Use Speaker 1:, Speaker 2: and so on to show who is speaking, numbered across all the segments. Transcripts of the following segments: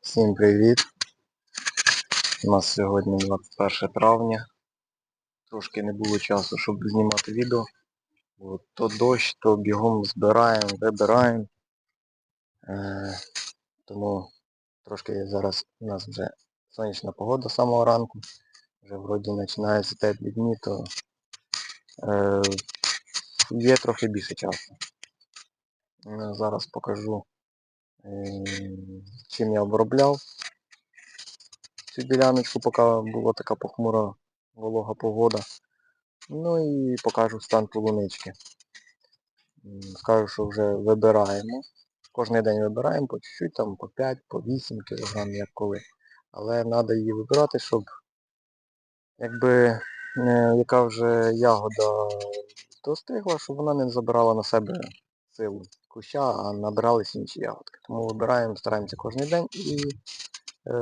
Speaker 1: Всім привіт! У нас сьогодні 21 травня. Трошки не було часу, щоб знімати відео. Бо то дощ, то бігом збираємо, вибираємо. Е, тому трошки зараз у нас вже сонячна погода з самого ранку. Вже вроді починаються теплі дні, то е, є трохи більше часу. Е, Зараз покажу, чим я обробляв цю діляночку, поки була така похмура волога погода. Ну і покажу стан полунички. Скажу, що вже вибираємо. Кожен день вибираємо по чуть-чуть, там по 5, по 8 кг, як коли. Але треба її вибирати, щоб якби е, яка вже ягода достигла, щоб вона не забирала на себе силу куща, а набирались інші ягодки. Тому вибираємо, стараємося кожен день і е,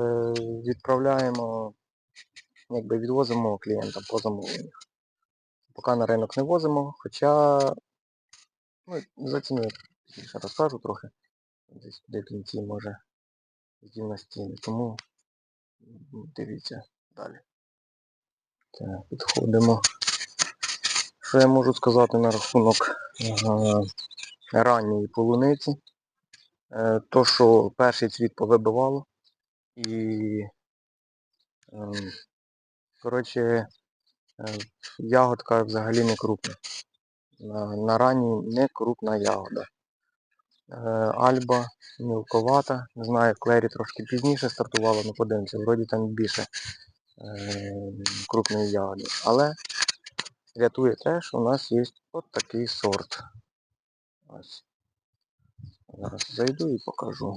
Speaker 1: відправляємо, якби відвозимо клієнтам по замовленню. Поки на ринок не возимо, хоча ну, за ціну я розкажу трохи. Десь туди кінці може на стіни. Тому дивіться далі. Так, підходимо. Що я можу сказати на рахунок ранньої полуниці? Е, то, що перший цвіт повибивало і ем, коротше е, ягодка взагалі не крупна. На, на ранній не крупна ягода. Е, Альба мілковата. Не знаю, Клері трошки пізніше стартувала, ну подивимося, вроді там більше е, крупної ягоди. Але рятує те, що у нас є от такий сорт. Ось. Зараз зайду і покажу.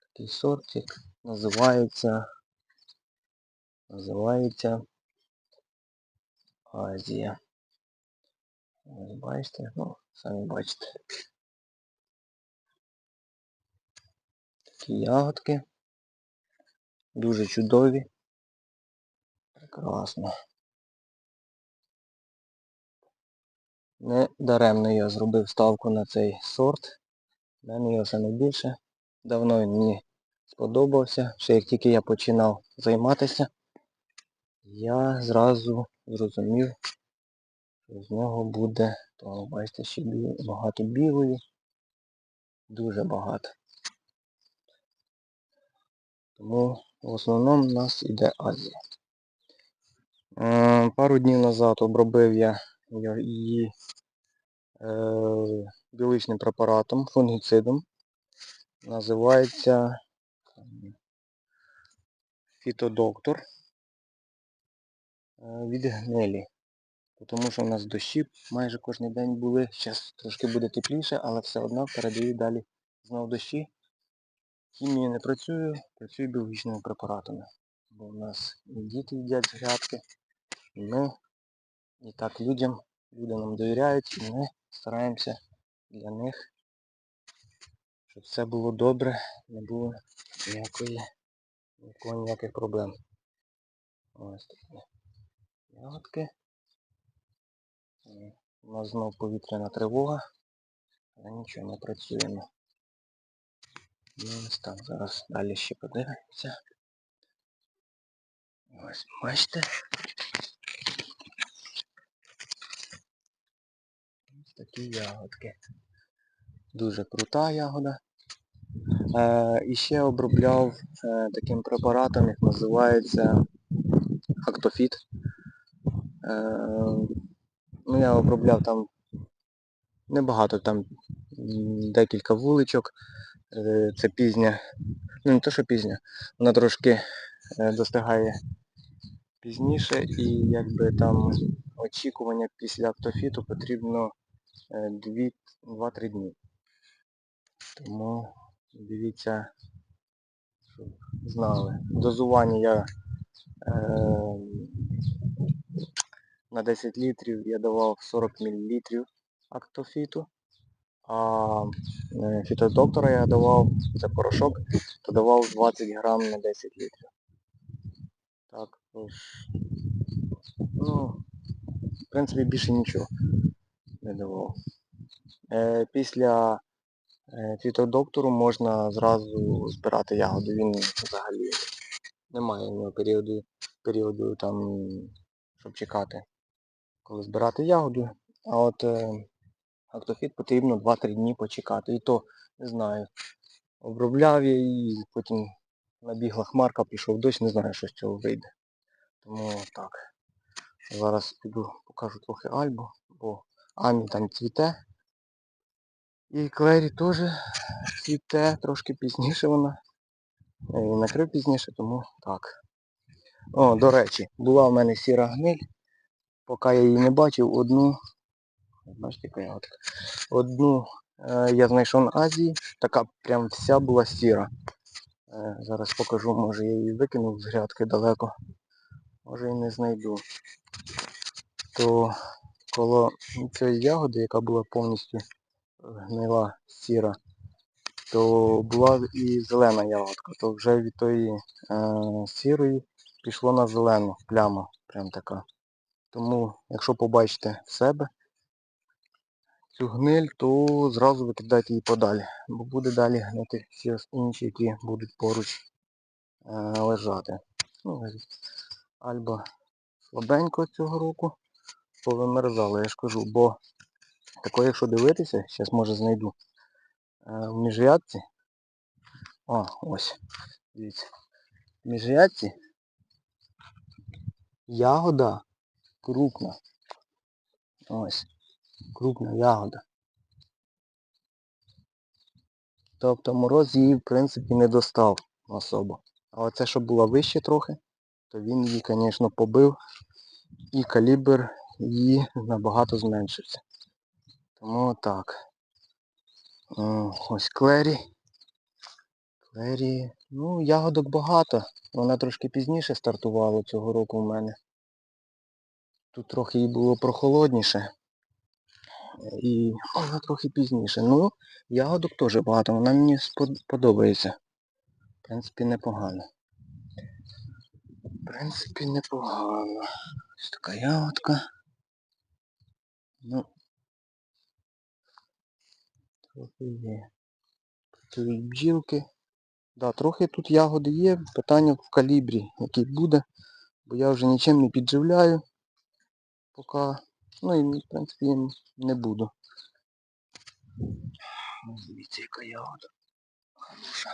Speaker 1: Такий сортик називається. Називається Азія. Ось бачите, ну, самі бачите. Такі ягодки. Дуже чудові. Прекрасно. Не даремно я зробив ставку на цей сорт. У мене його саме більше. Давно він мені сподобався. Ще як тільки я починав займатися, я зразу зрозумів, що з нього буде, то бачите, ще багато білої. Дуже багато. Тому в основному у нас іде Азія. Е, Пару днів назад обробив я її е, біологічним препаратом, фунгіцидом. Називається фітодоктор е, від гнилі. Тому що у нас дощі майже кожен день були. Зараз трошки буде тепліше, але все одно передаю далі знову дощі. Хімія не працює, працюю біологічними препаратами. Бо у нас і діти їдять з грядки, і ми, і так людям, люди нам довіряють, і ми стараємося для них, щоб все було добре, не було ніякої, ніякого ніяких проблем. Ось такі ягодки. У нас знов повітряна тривога, але нічого не працюємо. Ну ось так, зараз далі ще подивимося. Ось, бачите? Такі ягодки. Дуже крута ягода. Е, і ще обробляв е, таким препаратом, як називається Актофіт. Е, ну я обробляв там небагато, там декілька вуличок. Е, це пізня, ну не то що пізня, вона трошки е, достигає пізніше і якби там очікування після актофіту потрібно 2-3 дні. Тому дивіться, щоб знали. Дозування я е, на 10 літрів я давав 40 мл актофіту, а е, фітодоктора я давав, це порошок, то давав 20 грам на 10 літрів. Так, ну, в принципі, більше нічого не давав. Після Е, Фітодоктору можна зразу збирати ягоду. Він взагалі не має в нього періоду, періоду там, щоб чекати, коли збирати ягоду. А от е, актофіт потрібно 2-3 дні почекати. І то, не знаю, обробляв я її, потім набігла хмарка, пішов дощ, не знаю, що з цього вийде. Тому так. Зараз піду покажу трохи альбу, бо Амі там цвіте. І Клері теж цвіте, трошки пізніше вона. Її накрив пізніше, тому так. О, до речі, була в мене сіра гниль. Поки я її не бачив, одну. Бачите, ягодка. Одну е, я знайшов на Азії, така прям вся була сіра. Е, зараз покажу, може я її викинув з грядки далеко. Може і не знайду. То коло цієї ягоди, яка була повністю гнила сіра, то була і зелена ягодка, то вже від тої е, сірої пішло на зелену пляма, прям така. Тому, якщо побачите в себе цю гниль, то зразу викидайте її подалі, бо буде далі гнити всі інші, які будуть поруч е, лежати. Ну, Альба слабенько цього року повимерзала, я ж кажу, бо такое, якщо дивитися, зараз може знайду е, в міжрядці. О, ось, дивіться. В міжрядці ягода крупна. Ось, крупна ягода. Тобто мороз її, в принципі, не достав особо. А оце, що була вище трохи, то він її, звісно, побив і калібр її набагато зменшився. Тому так. Ось клері. Клері. Ну, ягодок багато. Вона трошки пізніше стартувала цього року в мене. Тут трохи їй було прохолодніше. І вона трохи пізніше. Ну, ягодок теж багато, вона мені спод- подобається. В принципі, непогано. В принципі, непогано. Ось така ягодка. Ну, трохи є. Працюють бджілки. Да, трохи тут ягоди є. Питання в калібрі, який буде. Бо я вже нічим не підживляю. Поки. Ну і в принципі їм не буду. Дивіться, яка ягода. Хороша.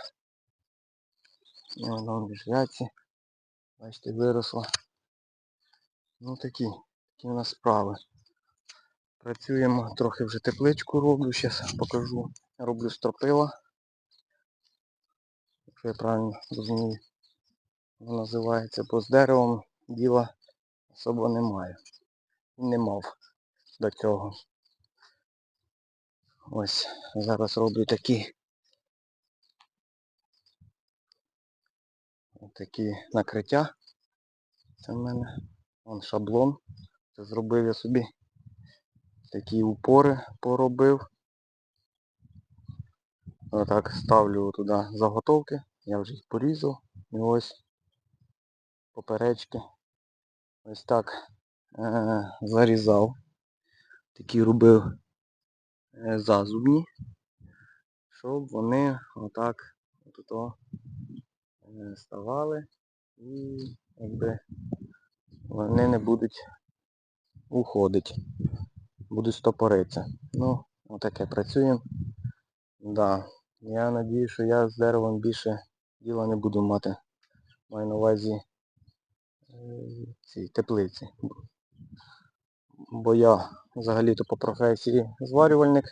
Speaker 1: Вона в міжрядці. Бачите, виросла. Ну такі, такі у нас справи. Працюємо, трохи вже тепличку роблю, зараз покажу. Роблю стропила. Якщо я правильно розумію, воно називається, бо з деревом діла особо немає. Не мав до цього. Ось зараз роблю такі такі накриття. Це в мене вон шаблон. Це зробив я собі. Такі упори поробив. Отак ставлю туди заготовки. Я вже їх порізав. І ось поперечки. Ось так е- зарізав. Такі робив е, зазубні, щоб вони отак отуто е, ставали і якби вони не будуть уходити. Будуть стопоритися. Ну, отаке працюємо. Да. Я надію, що я з деревом більше діла не буду мати. Маю на увазі е, цій теплиці. Бо я взагалі-то по професії зварювальник,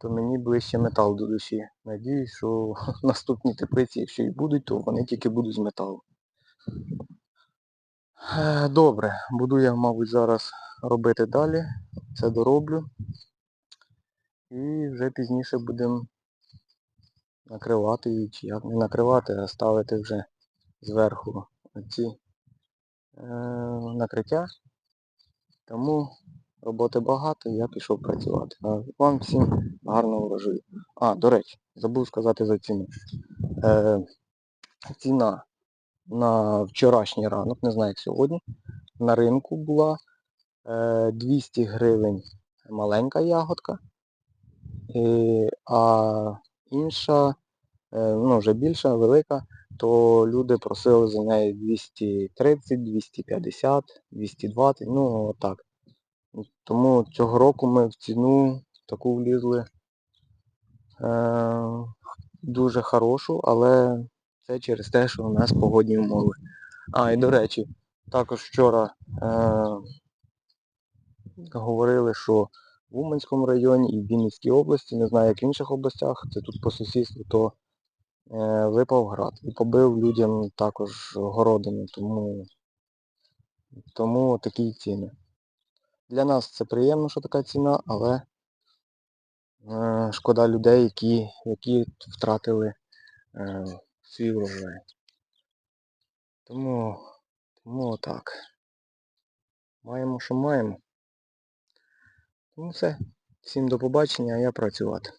Speaker 1: то мені ближче метал до душі. Надіюсь, що наступні теплиці, якщо і будуть, то вони тільки будуть з металу. Е, Добре, буду я, мабуть, зараз робити далі. Це дороблю. І вже пізніше будемо накривати її, чи як не накривати, а ставити вже зверху ці е, накриття. Тому роботи багато, я пішов працювати. Вам всім гарного врожаю. А, до речі, забув сказати за ціну. Е, ціна на вчорашній ранок, не знаю як сьогодні, на ринку була е, 200 гривень маленька ягодка а інша, е, ну вже більша, велика, то люди просили за неї 230, 250, 220, ну отак. Тому цього року ми в ціну таку влізли е, дуже хорошу, але це через те, що у нас погодні умови. А, і до речі, також вчора е, говорили, що в Уманському районі і в Вінницькій області, не знаю як в інших областях, це тут по сусідству, то е, випав град і побив людям також городину, тому, тому такі ціни. Для нас це приємно, що така ціна, але е, шкода людей, які, які втратили е, врожай. Тому, тому отак. Маємо, що маємо. Тому все. Всім до побачення, а я працювати.